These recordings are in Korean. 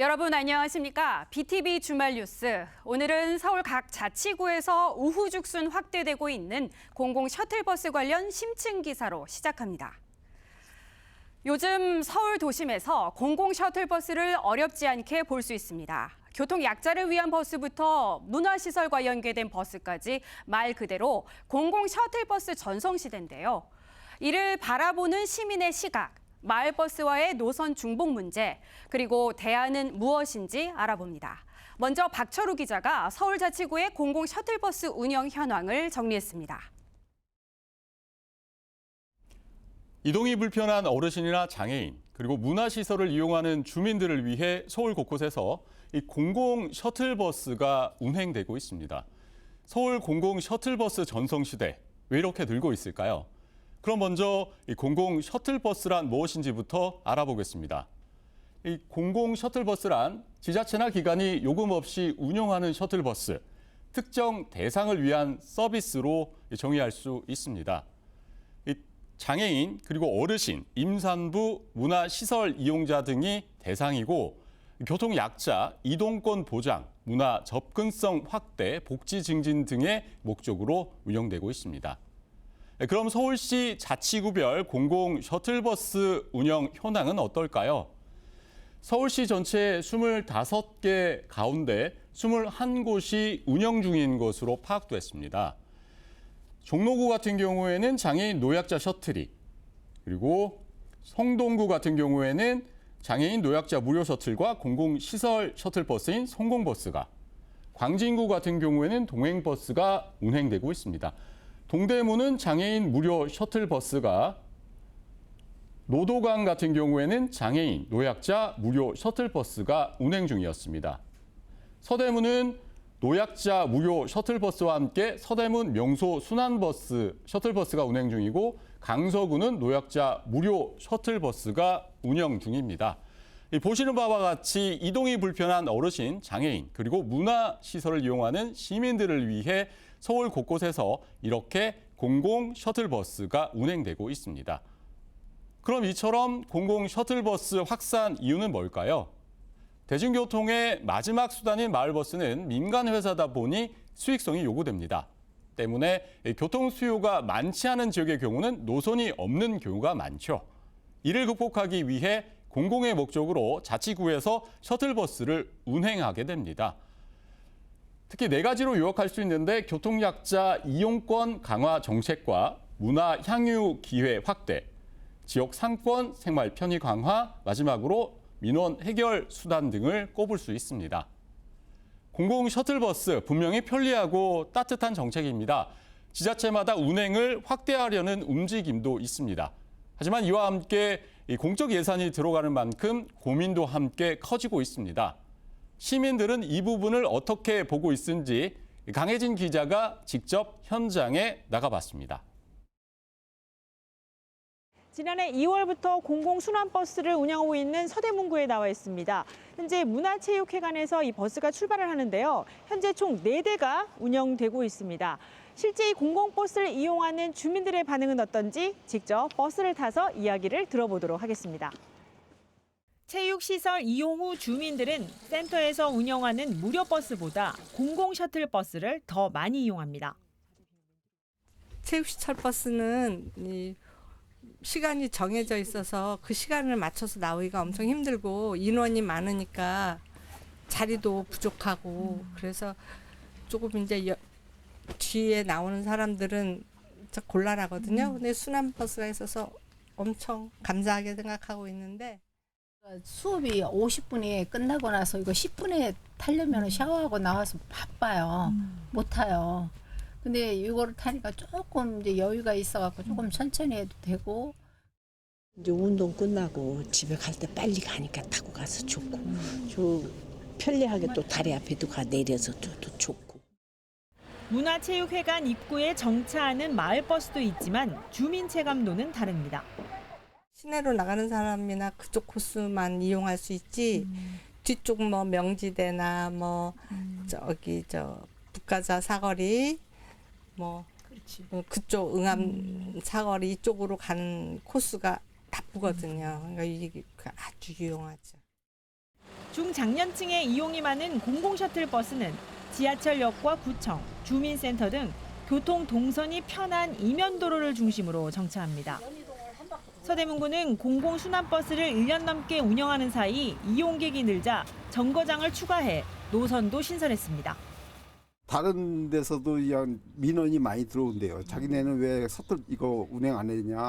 여러분 안녕하십니까? BTV 주말 뉴스. 오늘은 서울 각 자치구에서 우후 죽순 확대되고 있는 공공 셔틀버스 관련 심층 기사로 시작합니다. 요즘 서울 도심에서 공공 셔틀버스를 어렵지 않게 볼 수 있습니다. 교통 약자를 위한 버스부터 문화시설과 연계된 버스까지 말 그대로 공공 셔틀버스 전성시대인데요. 이를 바라보는 시민의 시각, 마을버스와의 노선 중복 문제, 그리고 대안은 무엇인지 알아봅니다. 먼저 박철우 기자가 서울자치구의 공공 셔틀버스 운영 현황을 정리했습니다. 이동이 불편한 어르신이나 장애인 그리고 문화시설을 이용하는 주민들을 위해 서울 곳곳에서 이 공공 셔틀버스가 운행되고 있습니다. 서울 공공 셔틀버스 전성시대 왜 이렇게 늘고 있을까요? 그럼 먼저 이 공공 셔틀버스란 무엇인지부터 알아보겠습니다. 이 공공 셔틀버스란 지자체나 기관이 요금 없이 운영하는 셔틀버스, 특정 대상을 위한 서비스로 정의할 수 있습니다. 이 장애인 그리고 어르신, 임산부, 문화시설 이용자 등이 대상이고 교통 약자, 이동권 보장, 문화 접근성 확대, 복지 증진 등의 목적으로 운영되고 있습니다. 네, 그럼 서울시 자치구별 공공 셔틀버스 운영 현황은 어떨까요? 서울시 전체 25개 가운데 21곳이 운영 중인 것으로 파악됐습니다. 종로구 같은 경우에는 장애인 노약자 셔틀이 그리고 성동구 같은 경우에는 장애인 노약자 무료 셔틀과 공공시설 셔틀버스인 성공버스가 광진구 같은 경우에는 동행버스가 운행되고 있습니다. 동대문은 장애인 무료 셔틀버스가 노도강 같은 경우에는 장애인 노약자 무료 셔틀버스가 운행 중이었습니다. 서대문은 노약자 무료 셔틀버스와 함께 서대문 명소 순환버스 셔틀버스가 운행 중이고 강서구는 노약자 무료 셔틀버스가 운영 중입니다. 이 보시는 바와 같이 이동이 불편한 어르신, 장애인 그리고 문화시설을 이용하는 시민들을 위해 서울 곳곳에서 이렇게 공공 셔틀버스가 운행되고 있습니다. 그럼 이처럼 공공 셔틀버스 확산 이유는 뭘까요? 대중교통의 마지막 수단인 마을버스는 민간 회사다 보니 수익성이 요구됩니다. 때문에 교통 수요가 많지 않은 지역의 경우는 노선이 없는 경우가 많죠. 이를 극복하기 위해 공공의 목적으로 자치구에서 셔틀버스를 운행하게 됩니다. 특히 네 가지로 요약할 수 있는데 교통약자 이용권 강화 정책과 문화 향유 기회 확대, 지역 상권 생활 편의 강화, 마지막으로 민원 해결 수단 등을 꼽을 수 있습니다. 공공 셔틀버스 분명히 편리하고 따뜻한 정책입니다. 지자체마다 운행을 확대하려는 움직임도 있습니다. 하지만 이와 함께 공적 예산이 들어가는 만큼 고민도 함께 커지고 있습니다. 시민들은 이 부분을 어떻게 보고 있는지 강혜진 기자가 직접 현장에 나가봤습니다. 지난해 2월부터 공공순환버스를 운영하고 있는 서대문구에 나와 있습니다. 현재 문화체육회관에서 이 버스가 출발을 하는데요. 현재 총 4대가 운영되고 있습니다. 실제 이 공공버스를 이용하는 주민들의 반응은 어떤지 직접 버스를 타서 이야기를 들어보도록 하겠습니다. 체육시설 이용 후 주민들은 센터에서 운영하는 무료 버스보다 공공 셔틀 버스를 더 많이 이용합니다. 체육시설 버스는 이 시간이 정해져 있어서 그 시간을 맞춰서 나오기가 엄청 힘들고 인원이 많으니까 자리도 부족하고 그래서 조금 이제 여, 뒤에 나오는 사람들은 진짜 곤란하거든요. 근데 순환 버스가 있어서 엄청 감사하게 생각하고 있는데 수업이 50분이 끝나고 나서 이거 10분에 타려면 샤워하고 나와서 바빠요. 못 타요. 근데 이거를 타니까 조금 이제 여유가 있어갖고 조금 천천히 해도 되고. 이제 운동 끝나고 집에 갈 때 빨리 가니까 타고 가서 좋고. 저 편리하게 또 다리 앞에도 가 내려서 또, 또 좋고. 문화체육회관 입구에 정차하는 마을버스도 있지만 주민 체감도는 다릅니다. 시내로 나가는 사람이나 그쪽 코스만 이용할 수 있지 뒤쪽 뭐 명지대나 뭐 저기 저 북가자 사거리 뭐 어, 그쪽 응암 사거리 이쪽으로 가는 코스가 바쁘거든요. 그러니까 이게 아주 유용하죠. 중장년층의 이용이 많은 공공 셔틀 버스는 지하철역과 구청, 주민센터 등 교통 동선이 편한 이면 도로를 중심으로 정차합니다. 서대문구는 공공 순환버스를 1년 넘게 운영하는 사이 이용객이 늘자 정거장을 추가해 노선도 신설했습니다. 다른 데서도 민원이 많이 들어온대요. 자기네는 왜 서툴 이거 운행 안 했냐.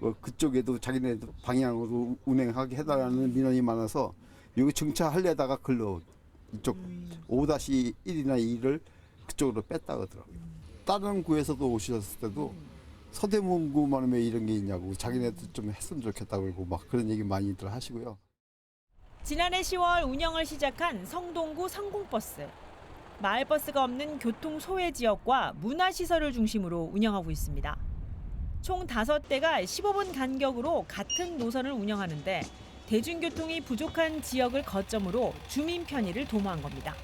어, 그쪽에도 자기네 방향으로 운행하게 해달라는 민원이 많아서 여기 정차하려다가 글로 이쪽 5-1이나 2를 그쪽으로 뺐다 그러더라고요. 다른 구에서도 오셨을 때도 서대문구만 왜 이런 게 있냐고 자기네도 좀 했으면 좋겠다고 그러고 막 그런 얘기 많이들 하시고요. 지난해 10월 운영을 시작한 성동구 상공버스. 마을버스가 없는 교통 소외 지역과 문화시설을 중심으로 운영하고 있습니다. 총 5대가 15분 간격으로 같은 노선을 운영하는데 대중교통이 부족한 지역을 거점으로 주민 편의를 도모한 겁니다.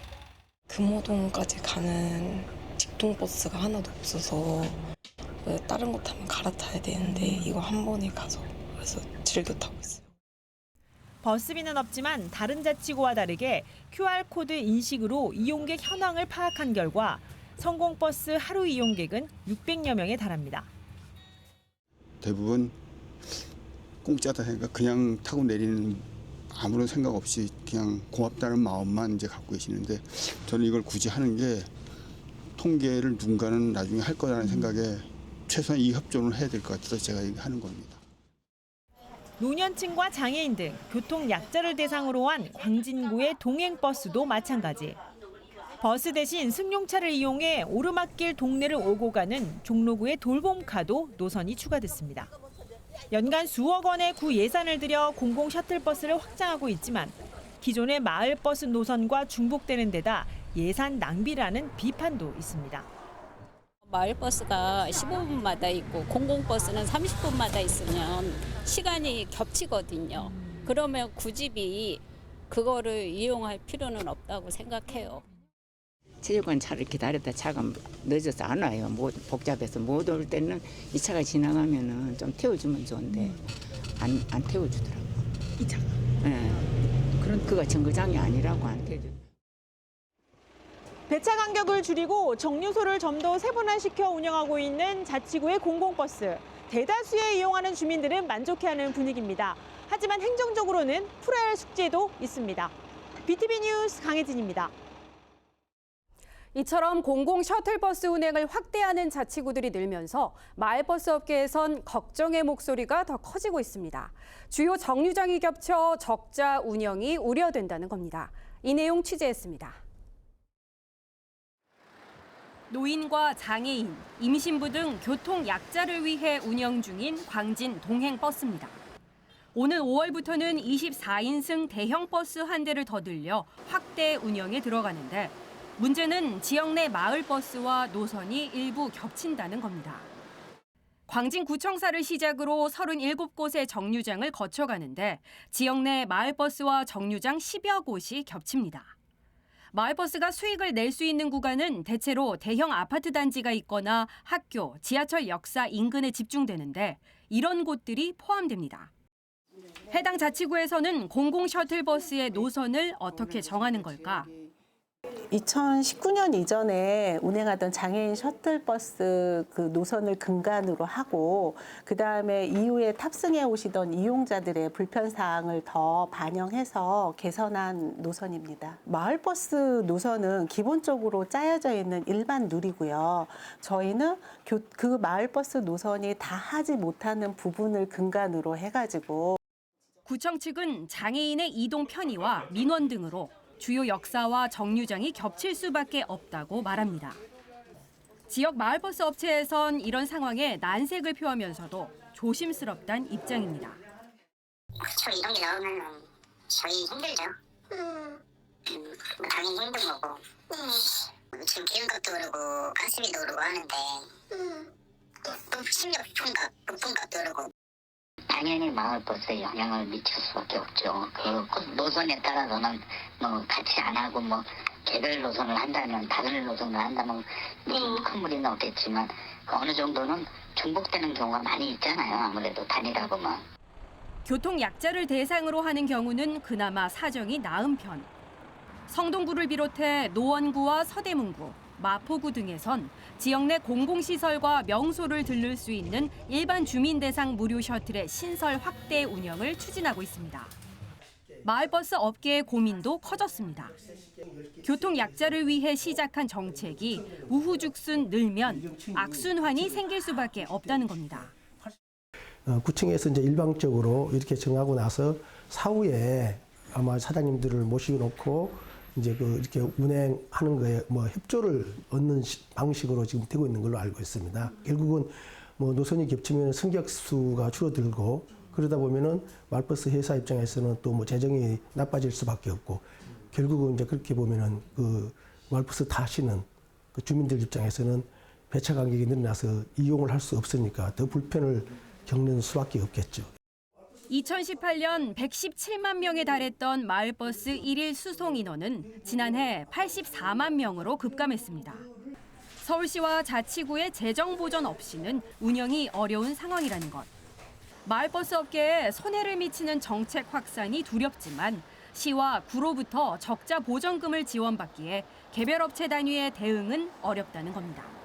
금호동까지 가는 직통버스가 하나도 없어서 왜 다른 거 타면 갈아타야 되는데 이거 한 번에 가서 그래서 즐겨 타고 있어요. 버스비는 없지만 다른 자치구와 다르게 QR코드 인식으로 이용객 현황을 파악한 결과 성공버스 하루 이용객은 600여 명에 달합니다. 대부분 공짜다 생각 그냥 타고 내리는 아무런 생각 없이 그냥 고맙다는 마음만 이제 갖고 계시는데 저는 이걸 굳이 하는 게 통계를 누군가는 나중에 할 거라는 생각에 최소한 이 협조는 해야 될 것 같아서 제가 하는 겁니다. 노년층과 장애인 등 교통 약자를 대상으로 한 광진구의 동행버스도 마찬가지. 버스 대신 승용차를 이용해 오르막길 동네를 오고 가는 종로구의 돌봄카도 노선이 추가됐습니다. 연간 수억 원의 구 예산을 들여 공공 셔틀버스를 확장하고 있지만 기존의 마을버스 노선과 중복되는 데다 예산 낭비라는 비판도 있습니다. 마을버스가 15분마다 있고 공공버스는 30분마다 있으면 시간이 겹치거든요. 그러면 구집이 그거를 이용할 필요는 없다고 생각해요. 체육관 차를 기다렸다 차가 늦어서 안 와요. 뭐 복잡해서 못 올 때는 이 차가 지나가면은 좀 태워주면 좋은데 안, 안 태워주더라고. 이 차가? 예. 그런 그가 정거장이 아니라고 안 태워주. 배차 간격을 줄이고 정류소를 좀 더 세분화시켜 운영하고 있는 자치구의 공공버스. 대다수의 이용하는 주민들은 만족해하는 분위기입니다. 하지만 행정적으로는 풀어야 할 숙제도 있습니다. BTV 뉴스 강혜진입니다. 이처럼 공공 셔틀버스 운행을 확대하는 자치구들이 늘면서 마을버스 업계에선 걱정의 목소리가 더 커지고 있습니다. 주요 정류장이 겹쳐 적자 운영이 우려된다는 겁니다. 이 내용 취재했습니다. 노인과 장애인, 임신부 등 교통 약자를 위해 운영 중인 광진 동행 버스입니다. 오는 5월부터는 24인승 대형 버스 한 대를 더 늘려 확대 운영에 들어가는데 문제는 지역 내 마을 버스와 노선이 일부 겹친다는 겁니다. 광진구청사를 시작으로 37곳의 정류장을 거쳐가는데 지역 내 마을버스와 정류장 10여 곳이 겹칩니다. 마을버스가 수익을 낼 수 있는 구간은 대체로 대형 아파트 단지가 있거나 학교, 지하철 역사 인근에 집중되는데 이런 곳들이 포함됩니다. 해당 자치구에서는 공공 셔틀버스의 노선을 어떻게 정하는 걸까? 2019년 이전에 운행하던 장애인 셔틀버스 그 노선을 근간으로 하고 그 다음에 이후에 탑승해 오시던 이용자들의 불편 사항을 더 반영해서 개선한 노선입니다. 마을버스 노선은 기본적으로 짜여져 있는 일반 누리고요. 저희는 교- 그 마을버스 노선이 다 하지 못하는 부분을 근간으로 해가지고 구청 측은 장애인의 이동 편의와 민원 등으로 주요 역사와 정류장이 겹칠 수밖에 없다고 말합니다. 지역 마을버스 업체에선 이런 상황에 난색을 표하면서도 조심스럽단 입장입니다. 그렇죠. 이런 게 나오면 저희 힘들죠. 음, 당연히 힘든 거고. 지금 기름값도 오르고 가스비도 오르고 하는데 또 심지어 부품값, 부품값도 오르고. 당연히 마을 버스에 영향을 미칠 수밖에 없죠. 그 노선에 따라서는 뭐 같이 안 하고 뭐 개별 노선을 한다면 다른 노선을 한다면 무슨 큰 무리는 없겠지만 어느 정도는 중복되는 경우가 많이 있잖아요. 아무래도 다니다 보면. 교통 약자를 대상으로 하는 경우는 그나마 사정이 나은 편. 성동구를 비롯해 노원구와 서대문구, 마포구 등에선 지역 내 공공시설과 명소를 들를 수 있는 일반 주민 대상 무료 셔틀의 신설 확대 운영을 추진하고 있습니다. 마을버스 업계의 고민도 커졌습니다. 교통 약자를 위해 시작한 정책이 우후죽순 늘면 악순환이 생길 수밖에 없다는 겁니다. 어, 구청에서 이제 일방적으로 이렇게 정하고 나서 사후에 아마 사장님들을 모시놓고 이제 그 이렇게 운행하는 거에 뭐 협조를 얻는 시- 방식으로 지금 되고 있는 걸로 알고 있습니다. 결국은 뭐 노선이 겹치면 승객 수가 줄어들고 그러다 보면은 말버스 회사 입장에서는 또 뭐 재정이 나빠질 수밖에 없고 결국은 이제 그렇게 보면은 그 말버스 타시는 그 주민들 입장에서는 배차 간격이 늘어나서 이용을 할 수 없으니까 더 불편을 겪는 수밖에 없겠죠. 2018년 117만 명에 달했던 마을버스 일일 수송 인원은 지난해 84만 명으로 급감했습니다. 서울시와 자치구의 재정 보전 없이는 운영이 어려운 상황이라는 것. 마을버스 업계에 손해를 미치는 정책 확산이 두렵지만 시와 구로부터 적자 보전금을 지원받기에 개별 업체 단위의 대응은 어렵다는 겁니다.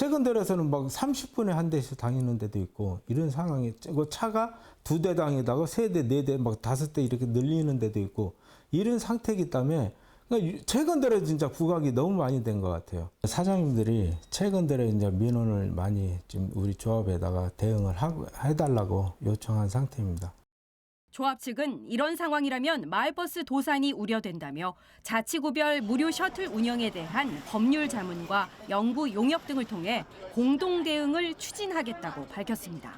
최근 들어서는 막 30분에 한 대씩 다니는 데도 있고 이런 상황이 그 차가 두 대 당에다가 세 대, 네 대, 막 다섯 대 이렇게 늘리는 데도 있고 이런 상태이기 때문에 그러니까 최근 들어 진짜 부각이 너무 많이 된 것 같아요. 사장님들이 최근 들어 이제 민원을 많이 지금 우리 조합에다가 대응을 하고 해달라고 요청한 상태입니다. 조합 측은 이런 상황이라면 마을버스 도산이 우려된다며 자치구별 무료 셔틀 운영에 대한 법률 자문과 연구 용역 등을 통해 공동 대응을 추진하겠다고 밝혔습니다.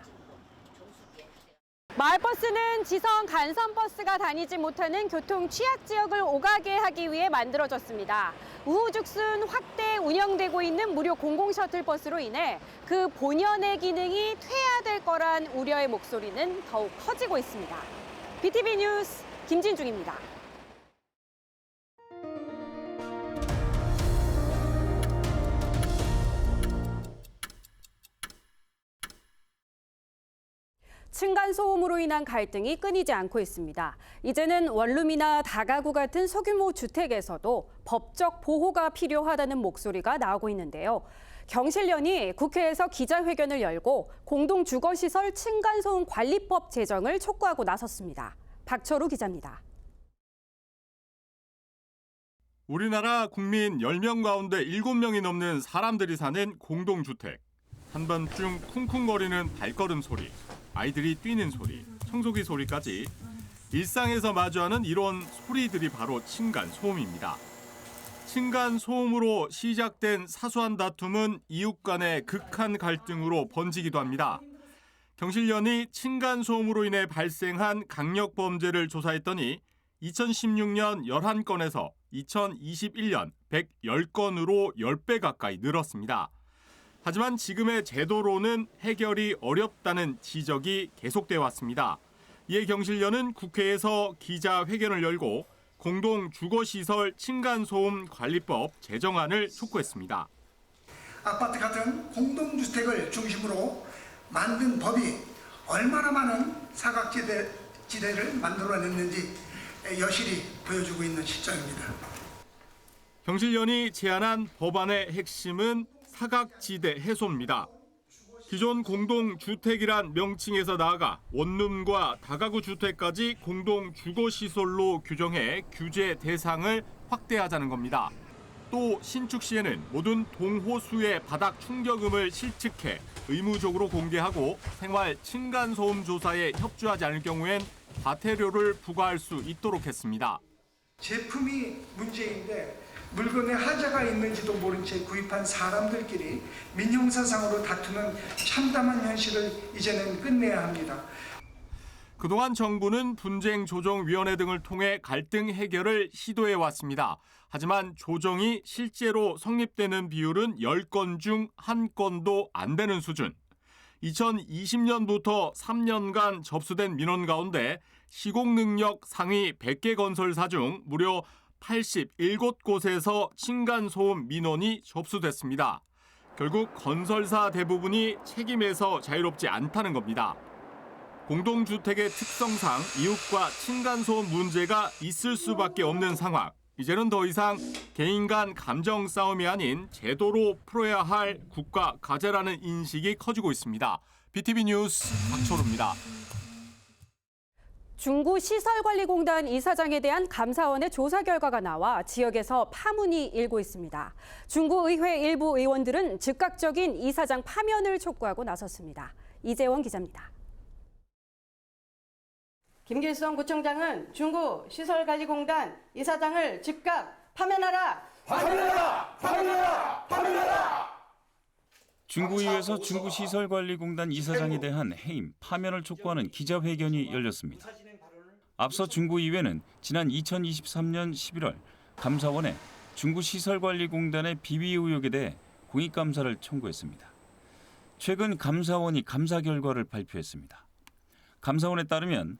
마을버스는 지선 간선버스가 다니지 못하는 교통 취약 지역을 오가게 하기 위해 만들어졌습니다. 우후죽순 확대 운영되고 있는 무료 공공 셔틀버스로 인해 그 본연의 기능이 퇴화될 거란 우려의 목소리는 더욱 커지고 있습니다. BTV 뉴스 김진중입니다. 층간 소음으로 인한 갈등이 끊이지 않고 있습니다. 이제는 원룸이나 다가구 같은 소규모 주택에서도 법적 보호가 필요하다는 목소리가 나오고 있는데요. 경실련이 국회에서 기자회견을 열고 공동주거시설 층간소음 관리법 제정을 촉구하고 나섰습니다. 박철우 기자입니다. 우리나라 국민 10명 가운데 7명이 넘는 사람들이 사는 공동주택. 한밤중 쿵쿵거리는 발걸음 소리, 아이들이 뛰는 소리, 청소기 소리까지 일상에서 마주하는 이런 소리들이 바로 층간 소음입니다. 층간 소음으로 시작된 사소한 다툼은 이웃 간의 극한 갈등으로 번지기도 합니다. 경실련이 층간 소음으로 인해 발생한 강력 범죄를 조사했더니 2016년 11건에서 2021년 110건으로 10배 가까이 늘었습니다. 하지만 지금의 제도로는 해결이 어렵다는 지적이 계속돼 왔습니다. 이에 경실련은 국회에서 기자회견을 열고 공동 주거시설 층간소음 관리법 제정안을 촉구했습니다. 아파트 같은 공동주택을 중심으로 만든 법이 얼마나 많은 사각지대, 지대를 만들어냈는지 여실히 보여주고 있는 실정입니다. 경실련이 제안한 법안의 핵심은 사각지대 해소입니다. 기존 공동주택이란 명칭에서 나아가 원룸과 다가구 주택까지 공동주거시설로 규정해 규제 대상을 확대하자는 겁니다. 또 신축 시에는 모든 동호수의 바닥 충격음을 실측해 의무적으로 공개하고 생활 층간소음 조사에 협조하지 않을 경우엔 과태료를 부과할 수 있도록 했습니다. 제품이 문제인데 물건에 하자가 있는지도 모른 채 구입한 사람들끼리 민형사상으로 다투는 참담한 현실을 이제는 끝내야 합니다. 그동안 정부는 분쟁 조정 위원회 등을 통해 갈등 해결을 시도해 왔습니다. 하지만 조정이 실제로 성립되는 비율은 10건 중한 건도 안 되는 수준. 2020년부터 3년간 접수된 민원 가운데 시공 능력 상위 100개 건설사 중 무려 87곳에서 층간소음 민원이 접수됐습니다. 결국 건설사 대부분이 책임에서 자유롭지 않다는 겁니다. 공동주택의 특성상 이웃과 층간소음 문제가 있을 수밖에 없는 상황. 이제는 더 이상 개인 간 감정 싸움이 아닌 제도로 풀어야 할 국가 과제라는 인식이 커지고 있습니다. BTV 뉴스 박초루입니다. 중구 시설관리공단 이사장에 대한 감사원의 조사 결과가 나와 지역에서 파문이 일고 있습니다. 중구의회 일부 의원들은 즉각적인 이사장 파면을 촉구하고 나섰습니다. 이재원 기자입니다. 김길성 구청장은 중구 시설관리공단 이사장을 즉각 파면하라. 파면하라! 파면하라! 파면하라! 중구의회에서 중구시설관리공단 이사장에 대한 해임, 파면을 촉구하는 기자회견이 열렸습니다. 앞서 중구의회는 지난 2023년 11월 감사원에 중구시설관리공단의 비위 의혹에 대해 공익감사를 청구했습니다. 최근 감사원이 감사 결과를 발표했습니다. 감사원에 따르면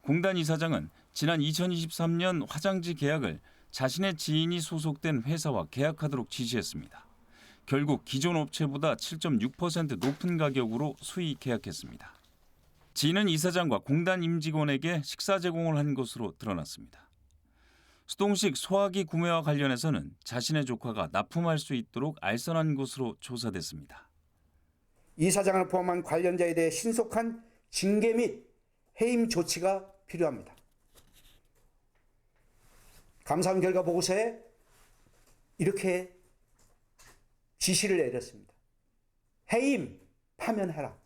공단 이사장은 지난 2023년 화장지 계약을 자신의 지인이 소속된 회사와 계약하도록 지시했습니다. 결국 기존 업체보다 7.6% 높은 가격으로 수의 계약했습니다. 지인은 이사장과 공단 임직원에게 식사 제공을 한 것으로 드러났습니다. 수동식 소화기 구매와 관련해서는 자신의 조카가 납품할 수 있도록 알선한 것으로 조사됐습니다. 이 사장을 포함한 관련자에 대해 신속한 징계 및 해임 조치가 필요합니다. 감사원 결과 보고서에 이렇게 지시를 내렸습니다. 해임, 파면해라.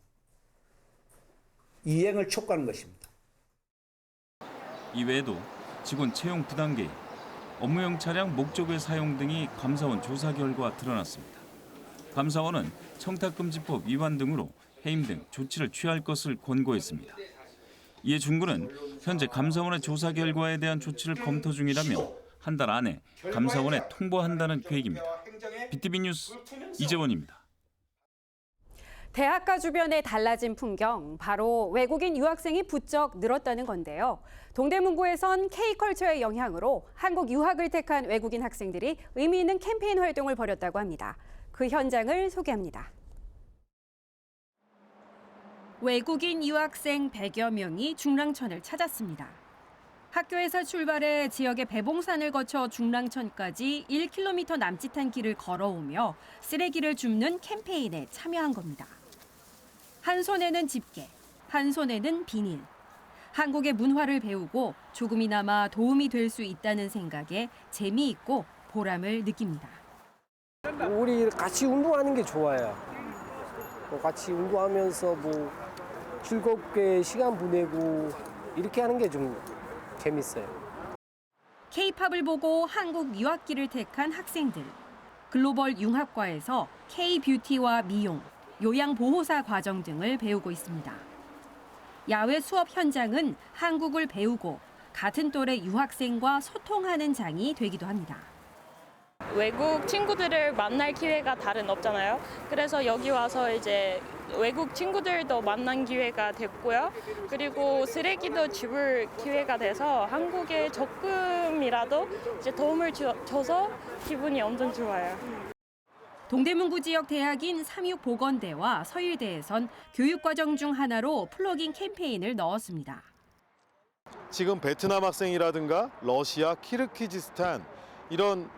이행을 촉구하는 것입니다. 이외에도 직원 채용 부당 개입, 업무용 차량 목적의 사용 등이 감사원 조사 결과 드러났습니다. 감사원은 청탁금지법 위반 등으로 해임 등 조치를 취할 것을 권고했습니다. 이에 중구는 현재 감사원의 조사 결과에 대한 조치를 검토 중이라며 한 달 안에 감사원에 통보한다는 계획입니다. BTV 뉴스 이재원입니다. 대학가 주변에 달라진 풍경, 바로 외국인 유학생이 부쩍 늘었다는 건데요. 동대문구에선 K컬처의 영향으로 한국 유학을 택한 외국인 학생들이 의미 있는 캠페인 활동을 벌였다고 합니다. 그 현장을 소개합니다. 외국인 유학생 100여 명이 중랑천을 찾았습니다. 학교에서 출발해 지역의 배봉산을 거쳐 중랑천까지 1km 남짓한 길을 걸어오며 쓰레기를 줍는 캠페인에 참여한 겁니다. 한 손에는 집게, 한 손에는 비닐. 한국의 문화를 배우고 조금이나마 도움이 될 수 있다는 생각에 재미있고 보람을 느낍니다. 우리 같이 운동하는 게 좋아요. 뭐 같이 운동하면서 뭐 즐겁게 시간 보내고 이렇게 하는 게 좀 재밌어요. K-팝을 보고 한국 유학기를 택한 학생들. 글로벌 융합과에서 K-뷰티와 미용, 요양보호사 과정 등을 배우고 있습니다. 야외 수업 현장은 한국을 배우고 같은 또래 유학생과 소통하는 장이 되기도 합니다. 외국 친구들을 만날 기회가 다른 없잖아요. 그래서 여기 와서 이제 외국 친구들도 만난 기회가 됐고요. 그리고 쓰레기도 집을 기회가 돼서 한국에 조금이라도 이제 도움을 주, 줘서 기분이 엄청 좋아요. 동대문구 지역 대학인 삼육보건대와 서일대에선 교육과정 중 하나로 플러깅 캠페인을 넣었습니다. 지금 베트남 학생이라든가 러시아, 키르키즈스탄 이런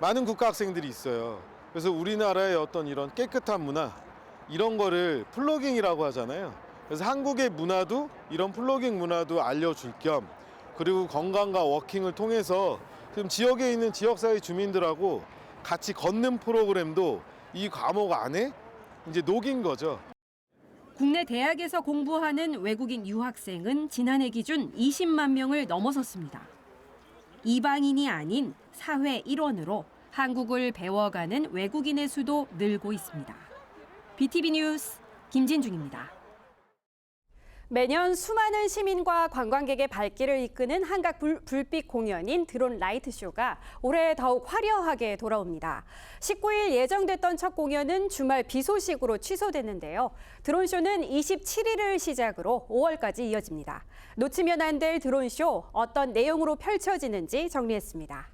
많은 국가 학생들이 있어요. 그래서 우리나라의 어떤 이런 깨끗한 문화 이런 거를 플로깅이라고 하잖아요. 그래서 한국의 문화도 이런 플로깅 문화도 알려줄 겸 그리고 건강과 워킹을 통해서 지금 지역에 있는 지역사회 주민들하고 같이 걷는 프로그램도 이 과목 안에 이제 녹인 거죠. 국내 대학에서 공부하는 외국인 유학생은 지난해 기준 20만 명을 넘어섰습니다. 이방인이 아닌 사회 일원으로 한국을 배워가는 외국인의 수도 늘고 있습니다. BTV 뉴스 김진중입니다. 매년 수많은 시민과 관광객의 발길을 이끄는 한각 불, 불빛 공연인 드론 라이트 쇼가 올해 더욱 화려하게 돌아옵니다. 19일 예정됐던 첫 공연은 주말 비 소식으로 취소됐는데요. 드론 쇼는 27일을 시작으로 5월까지 이어집니다. 놓치면 안 될 드론 쇼 어떤 내용으로 펼쳐지는지 정리했습니다.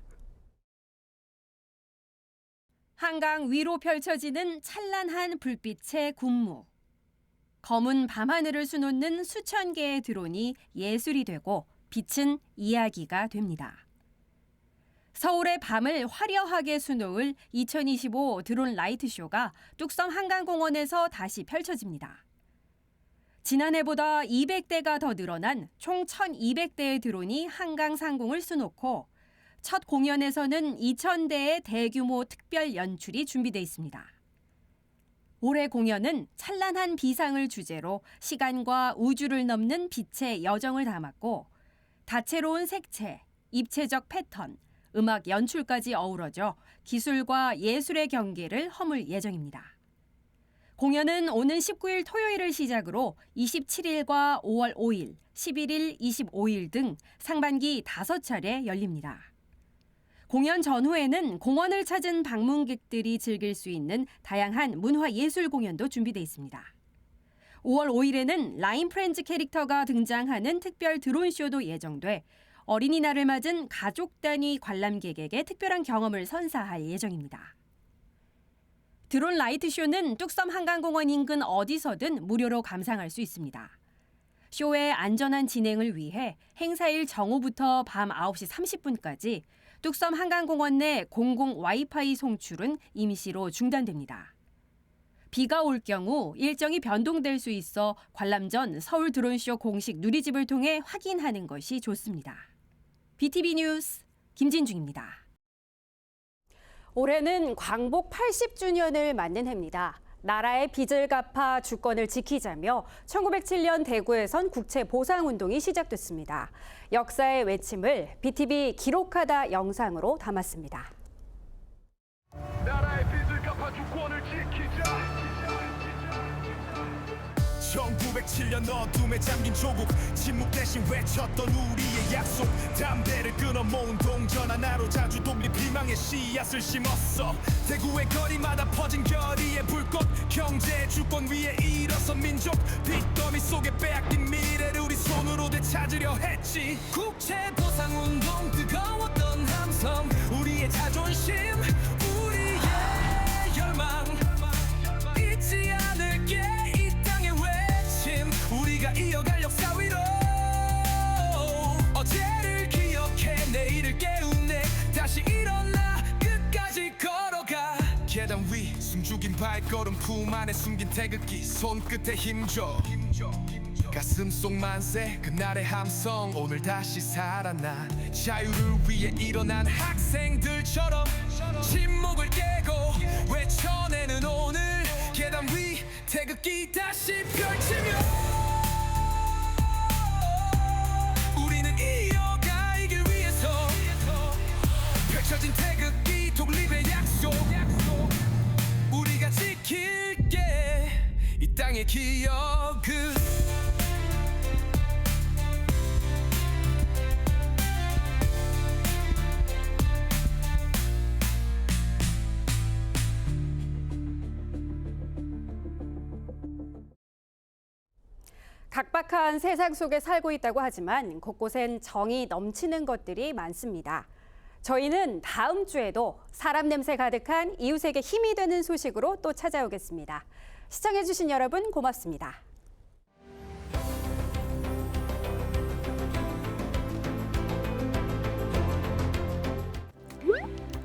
한강 위로 펼쳐지는 찬란한 불빛의 군무. 검은 밤하늘을 수놓는 수천 개의 드론이 예술이 되고 빛은 이야기가 됩니다. 서울의 밤을 화려하게 수놓을 2025 드론 라이트 쇼가 뚝섬 한강공원에서 다시 펼쳐집니다. 지난해보다 200대가 더 늘어난 총 1,200대의 드론이 한강 상공을 수놓고 첫 공연에서는 2,000대의 대규모 특별 연출이 준비돼 있습니다. 올해 공연은 찬란한 비상을 주제로 시간과 우주를 넘는 빛의 여정을 담았고 다채로운 색채, 입체적 패턴, 음악 연출까지 어우러져 기술과 예술의 경계를 허물 예정입니다. 공연은 오는 19일 토요일을 시작으로 27일과 5월 5일, 11일, 25일 등 상반기 5차례 열립니다. 공연 전후에는 공원을 찾은 방문객들이 즐길 수 있는 다양한 문화 예술 공연도 준비돼 있습니다. 5월 5일에는 라인 프렌즈 캐릭터가 등장하는 특별 드론 쇼도 예정돼 어린이날을 맞은 가족 단위 관람객에게 특별한 경험을 선사할 예정입니다. 드론 라이트 쇼는 뚝섬 한강공원 인근 어디서든 무료로 감상할 수 있습니다. 쇼의 안전한 진행을 위해 행사일 정오부터 밤 9시 30분까지 뚝섬 한강공원 내 공공 와이파이 송출은 임시로 중단됩니다. 비가 올 경우 일정이 변동될 수 있어 관람 전 서울 드론쇼 공식 누리집을 통해 확인하는 것이 좋습니다. BTV 뉴스 김진중입니다. 올해는 광복 80주년을 맞는 해입니다. 나라의 빚을 갚아 주권을 지키자며 1907년 대구에선 국채 보상 운동이 시작됐습니다. 역사의 외침을 BTV 기록하다 영상으로 담았습니다. 나라의 빚을 갚아 주권을 1907년 어둠에 잠긴 조국. 침묵 대신 외쳤던 우리의 약속. 담대를 끊어 모은 동전 하나로 자주 독립 희망의 씨앗을 심었어. 대구의 거리마다 퍼진 결의의 불꽃. 경제의 주권 위에 일어선 민족. 빚더미 속에 빼앗긴 미래를 우리 손으로 되찾으려 했지. 국채 보상 운동 뜨거웠던 함성. 우리의 자존심 계단 위 숨죽인 발걸음 품 안에 숨긴 태극기 손끝에 힘줘. 가슴 속 만세 그날의 함성 오늘 다시 살아난 자유를 위해 일어난 학생들처럼 침묵을 깨고 외쳐내는 오늘 계단 위 태극기 다시 펼치며. 우리는 이어가길 위해서. 펼쳐진 태극기 독립의 이 땅의 기억을 각박한 세상 속에 살고 있다고 하지만 곳곳엔 정이 넘치는 것들이 많습니다. 저희는 다음 주에도 사람 냄새 가득한 이웃에게 힘이 되는 소식으로 또 찾아오겠습니다. 시청해주신 여러분 고맙습니다.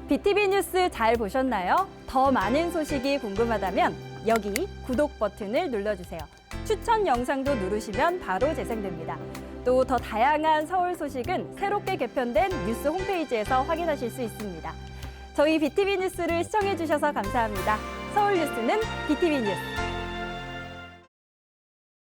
BTV 뉴스 잘 보셨나요? 더 많은 소식이 궁금하다면 여기 구독 버튼을 눌러주세요. 추천 영상도 누르시면 바로 재생됩니다. 또 더 다양한 서울 소식은 새롭게 개편된 뉴스 홈페이지에서 확인하실 수 있습니다. 저희 BTV 뉴스를 시청해 주셔서 감사합니다. 서울 뉴스는 BTV 뉴스.